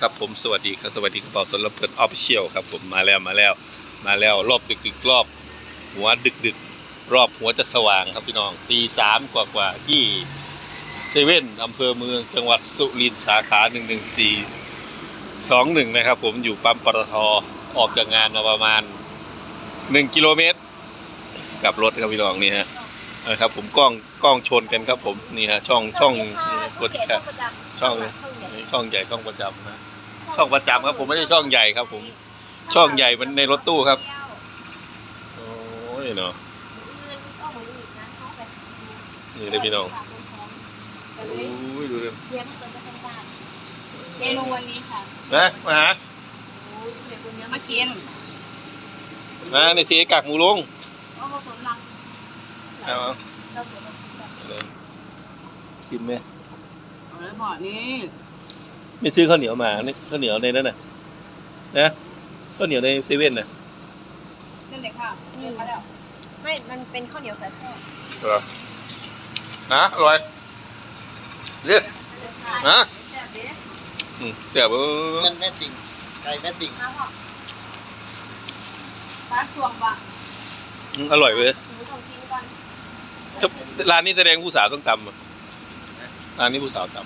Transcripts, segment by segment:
ครับผมสวัสดีครับสวัสดีกระเป๋าสนลำเพิดออฟฟิเชียลครับผมมาแล้วมาแล้ว มาแล้วรอบดึกดึกๆรอบหัวดึกดึกๆรอบหัวจะสว่างครับพี่น้องตีสามกว่ากว่าๆที่เซเว่นอำเภอเมืองจังหวัดสุรินทร์สาขาหนึ่งหนึ่งสี่สองหนึ่งนะครับ ผมอยู่ปั๊มปตทออกจากงานมาประมาณหนึ่งกิโลเมตรกลับรถครับพี่น้องนี่ฮะนะครับผมกล้องกล้องชนกันครับผมนี่ฮะช่องช่องสวัสดีครับช่อง ช่องใหญ่ช่องประจำนะ ช่องประจำครับผมไม่ใช่ช่องใหญ่ครับผม ช่องใหญ่มันในรถตู้ครับ โอ้ยเนาะ นี่เลยพี่น้อง โอ้ยดูดิเมนูวันนี้ค่ะนะมาหามากินมาในทีกากหมูลงก็ผสมลังเอาเจ้าตัวต้องชิมแบบเอาเลยชิมไหมเอาเลยบอกนี่ ไม่ซื้อข้าวเหนียวมานี่ข้าวเหนียวในนั้นน่ะ นะข้าวเหนียวในเซเว่นน่ะเส้นเด็กค่ะนี่มาแล้วไม่ มันเป็นข้าวเหนียวสายทอดเหรอฮะอร่อยเรียกฮะแซ่บดิอืมเสียบเออเงินแม่ติ่งไก่แม่ติ่งข้าวหอมปลาสวงบะอืมอร่อยเว้ยหนูต้องกินก่อนร้านนี้แสดงผู้สาวต้องตำอะร้านนี้ผู้สาวต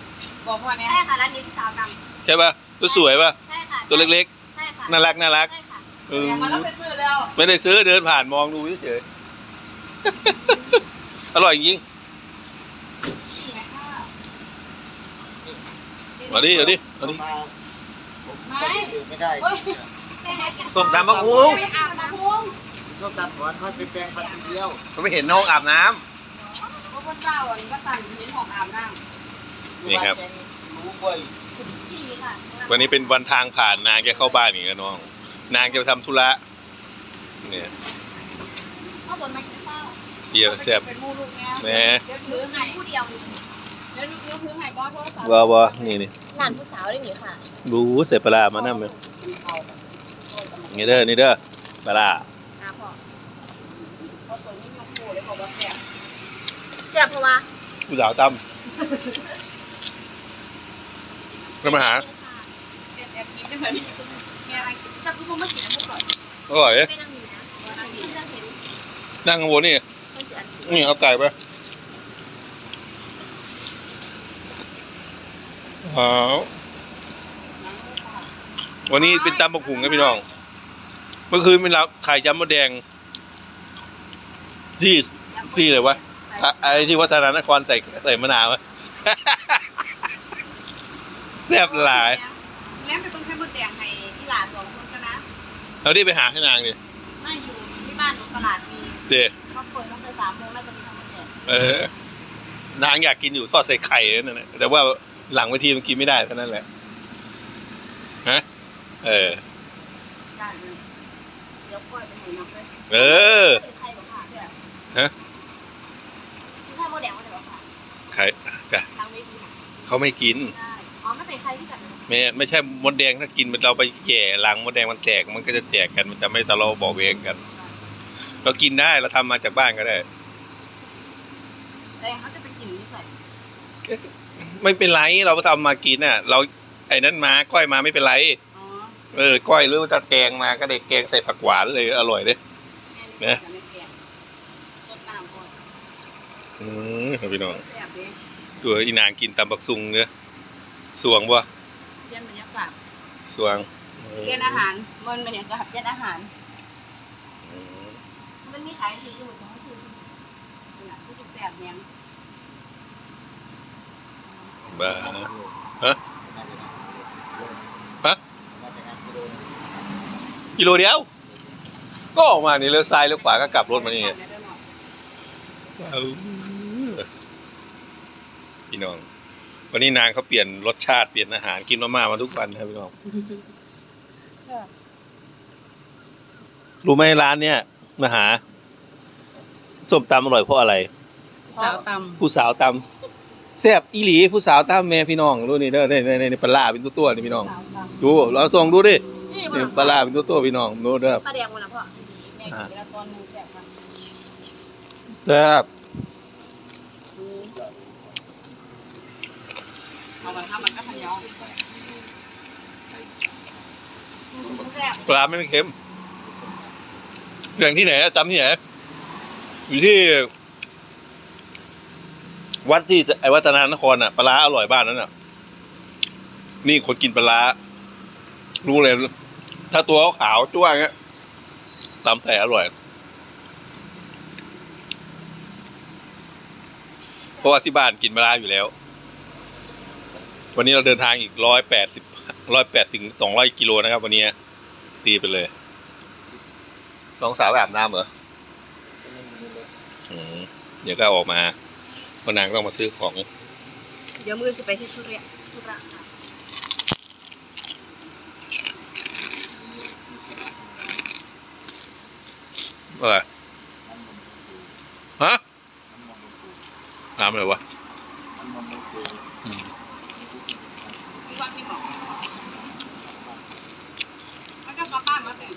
บอกว่าเนี้ยใช่ค่ะร้านนี้พี่สาวตำใช่ป่ะตัวสวยป่ะำใช่ค่ะตัวเล็กใช่ค่ะๆ น่ารักน่ารักใช่ค่ะเออแต่มันต้องไปซื้อแล้วไม่ได้ซื้อเดินผ่านมองดูเฉยๆ อร่อยจริงเอาดิเอาดิเอาดิมาผมไม่ซื้อไม่ได้ต้มตำมะม่วงไม่อาบน้ำพุงส้มตำก่อนค่อยไปแปลงฟันทีเดียวเขาไม่เห็นน้องอาบน้ำเพราะว่าเจ้าอะก็ตันเห็นของอาบน้ นี่ครับรู้บ่อยพี่ค่ะวันนี้เป็นวันทางผ่านนางแกเข้าบ้านอีกแล้วน้อง นางจะไปทำธุระเนี่ยข้าวสวนมากินข้าวเดียวำแซ่บเป็นมูลูกแง่แหม่เดี๋ยวหนูถือกิให้นผู้เดียวนี่เดี๋ยวเดี๋ยวถือให้ก็โทรศัพท์ว้าวว้านี่นี่หลานผู้สาวได้หนิค่ะรู้เสร็จปลาร้ามานั่งไหมนี่เด้อนี่เด้อปลาร้านะพ่อผสมนี่ยกโผล่เลยบอกว่าแซ่บเจ็บเพราะว่าผู้สาวตำ ก็มาหาแซ่บแอบกินได้เหมือนมีอะไรกินจับลูกมากินน้ำพุก่อนอร่อยเอ้ยไม่นั่งอยู่นะนั่งอยู่เห็นนั่งข้างบนนี่เพื่อนเสียนี่เอาไก่ไปว้าววันนี้เป็นตำบักหุ่งครับพี่น้อง เมื่อคืนเป็นเราไข่ยำมะแดง ที่ซี่เลยวะถ้าไอ้ที่วัฒนานครใส่ใส่มะนาวอะ แซ่บหลาย แล้วเป็นคนแค่มดแดงให้ที่หลานสองคนก็นะเราได้ไปหาให้นางดิน่าอยู่ที่บ้านหนูตลาดมีเดเขาเปิดตั้งแต่สามโมงน่าจะมีทั้งหมดแดงเออ นางอยากกินอยู่ทอดใส่ไข่นั่นแหละแต่ว่าหลังเวทีมันกินไม่ได้เท่านั้นแหละฮะเออได้เลยเดี๋ยวปล่อยไปให้น้ำเลยเออเป็นใครบอกค่ะเนี่ยฮะคือใครโมเดลโมเดลบอกค่ะไข่จ้ะทางเวทีค่ะเขาไม่กิน ได้อ๋อ ไม่เป็นใครที่กันไม่ไม่ใช่มดแดงถ้ากินมันเราไปแย่รังมดแดงมันแตกมันก็จะแตกกันมันจะไม่ทะเลาะเบาะเวงกัน เรากินได้เราทำมาจากบ้านก็ได้แต่เขาจะไปกินนี่ใส่ไม่เป็นไรเราทำมากินน่ะ เราไอ้นั้นมาก้อยมาไม่เป็นไรอ๋อเออก้อยหรือว่าจะแกงมาก็ได้แกงใส่ผักหวานเลยอร่อยเลยแม่นี่จะไม่แกงสดน้ำก่อนอืมครับพี่น้องแซ่บดิดูอีนางกินตำบักซุงเนื้อ สวงบ่เรียนบรรยากาศสวงเรียนอาหารมันเป็นอย่างกับเรียนอาหาร อืมมันมีขายที่อยู่ตรงนี้คือนี่นะผู้สุดแซ่บเนี่ยบ้าน่าจะฮะน่าจะงานกิโลกิโลเดียว ก็ออกมานี่เลี้ยวซ้ายเลี้ยวขวาก็กลับรถมานี่ไงเอาพี่น้อง วันนี้นางเขาเปลี่ยนรสชาติเปลี่ยนอาหารกินมาม่ามาทุกวันครับพี่น้องรู้ไหมร้านเนี้ยมาหาส้มตำอร่อยเพราะอะไร สาวตผู้สาวตำแซ่บอีหลีผู้สาวตำแม่พี่น้องรู้นี่เด้อในในในปลาร้าเป็นตัวตัวๆนี่พี่น้องำสาวตำดูเราส่งดูดินี่นี่ปลาร้าเป็นตัวตัวๆพี่น้องดูเด้อปลาแดงมันนะพ่อแม่กินเวลาตอนหนึงแซ่บมากแซ่บเอามาทำมันก็พะเยาแซ่บ ปลาไม่เค็มอย่างที่ไหนจำที่ไหน อยู่ที่ วัดที่ไอ้วัฒนานครอะปลาอร่อยบ้านนั้นอะ นี่คนกินปลารู้เลย ถ้าตัวขาวจ้วงเงี้ยตำใส่อร่อย เพราะว่าที่บ้านกินปลาอยู่แล้ว วันนี้เราเดินทางอีกร้อยแปดสิบร้อยแปดถึงสองร้อยกิโลนะครับ วันนี้ตีไปเลยสองสาวอาบน้ำเหรออืมเดี๋ยวก็ออกมาเพราะนางต้องมาซื้อของ เดี๋ยวมือจะไปที่ธุระธุระค่ะอะไรฮะน้ำอะไรวะอืมมี วางที่บอกแล้วก็กลับบ้านมาแต่ง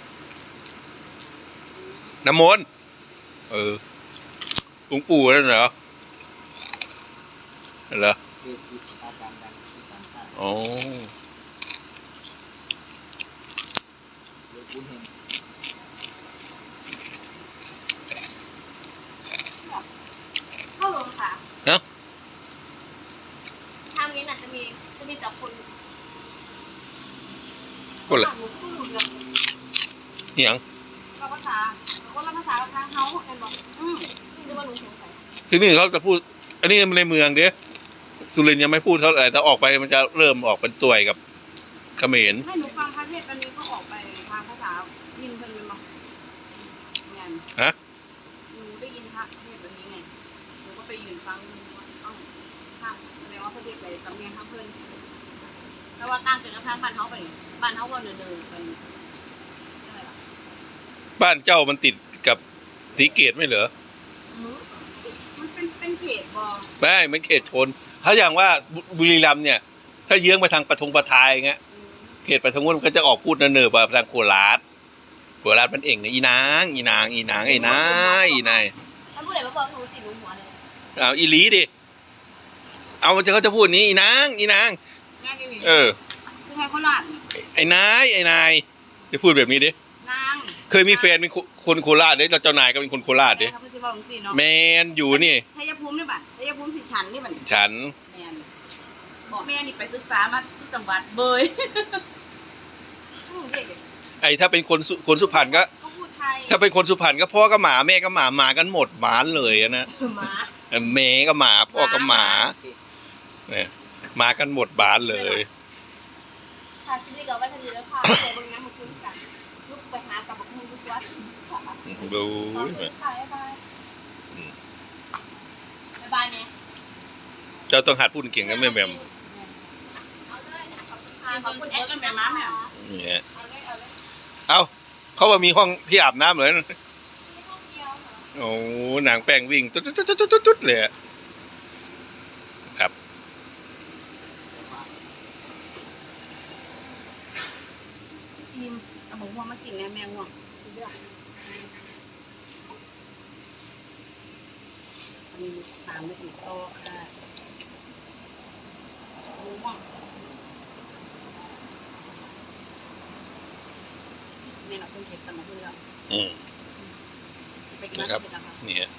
น้ำมนต์เออหลวงปู่นั่นเหรอเหรอเรียนจิตอาจารย์ดังที่สังขารอ๋อหลวงปู่เฮง ข้าวหลงค่ะ ฮะ ทางนี้น่ะจะมีจะมีแต่คน คนละ หนูพูดเหมือนกับ เหียงก็ภาษาคนละภาษาทางเฮาเห็นบอกอืมนี่นึกว่าหนูสงสัยที่นี่เขาจะพูด อันนี้มันในเมืองเด้สุรินทร์ยังไม่พูดเท่าไหร่แต่ออกไปมันจะเริ่มออกเป็นตัวกับเขมรให้หนูฟังพระเทศน์ตอนนี้ก็ออกไปทางภาษายินเพิ่นเลยมั้งงานฮะหนูได้ยินพระเทศน์แบบนี้ไงหนูก็ไปยืนฟังดูว่าเอ้าพระแสดงว่าพระเทศน์อะไรสำเนียงทางเพิ่นแต่ว่าต่างจากทางบ้านเฮาไปนี่บ้านเฮาก็เดินๆไปอะไรล่ะ บ้านเจ้ามันติดกับสีเกตไม่เหรออืมมันเป็นเป็นเขตบ่ไม่มันเขตชน ถ้าอย่างว่าบุบุรีรัมย์เนี่ย ถ้าเยื้องไปทางปทุมปทายอย่างเงี้ยอืมเขตปทุมมันก็จะออกพูดเนิร์ๆไปทางโคราชโคราชมันเองเนี่ยอีนางอีนางอีนางไอ้นายอีนายถ้าผู้ใดมาบอกหนูสิหนูหัวเลยเอาอีหลีดิเอามันจะเขาจะพูดนี้อีนางอีนางแม่ก็มีเออคือไทยโคราชไอ้นายไอ้นายจะพูดแบบนี้ดินาง เคยมีแฟนเป็นคนคนโคราชเด้แล้วเจ้านายก็เป็นคนโคราชเด้แม่เขาเป็นสิบอกจังซี่เนาะแมนอยู่นี่ชัยภูมินี่บัดชัยภูมิสิฉันนี่บัดฉันแม่นบอกแม่นี่ไปศึกษามาสุจังหวัดเบยหนูเด็กไอ้ถ้าเป็นคนสุคนสุพรรณก็ก็พูดไทยถ้าเป็นคนสุพรรณก็พ่อก็หมาแม่ก็หมาหมากันหมดหมาเลยอะนะหมาแม่ก็หมาพ่อก็หมาเนี่ยหมากันหมดบ้านเลยค่ะที่นี่ก็ว่าทันทีแล้วค่ะ ดูขอบคุณค่ะบ๊ายบายบ๊ายบายเนี่ยเจ้าต้องหัดพูดเก่งกันแม่แม่มเอาเลยขอบคุณค่ะขอบคุณแอดกันแม่ม้าแม่เนี่ยเอาเลยเอาเลยเอ้าเขาว่ามีห้องที่อาบน้ำเลยไม่ต้องเดียวเหรอโอ้หนังแป้งวิ่งตุ๊ดตุ๊ดตุ๊ดตุ๊ดตุ๊ดตุ๊ดเลยอะครับอิมเอาบอกว่ามากินแม่แมงว่ะีตามไม่ถึงโตะค่ะรู้มั้งแม่เราเพิ่งเก็บตังมาเพื่อนแล้วอืมไปกินนะครับนี่ฮะ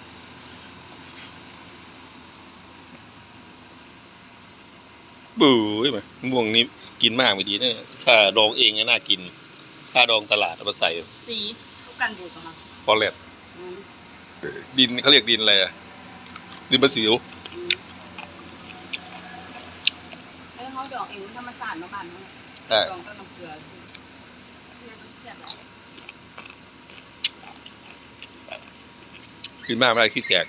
บู๊ยมาม่วงนี้กินมากไม่ดีนี่ยถ้าดองเองก็น่ากิน ถ้าดองตลาดเอามาใส่ สีทุกกันบูดนะคะพอแลบอืมดินเขาเรียกดินอะไรอะ ดินประสิวอืมแล้วเขาดอกเองมันธรรมศาสตร์มาบ้านเนาะใช่ดองก็น้ำเกลือสิเกลือต้องเกลือหลายกินมากไม่ได้ขี้แตก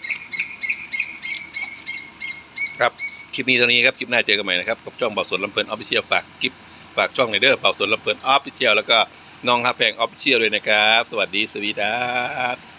ครับ คลิปนี้เท่านี้ครับ คลิปหน้าเจอกันใหม่นะครับ กับช่องเบาสนลำเพลินออฟฟิเชียลฝากคลิปฝากช่องในเดอร์เบาสนลำเพลินออฟฟิเชียลแล้วก็น้องฮับแพงออฟฟิเชียลด้วยนะครับ สวัสดีสวีดัส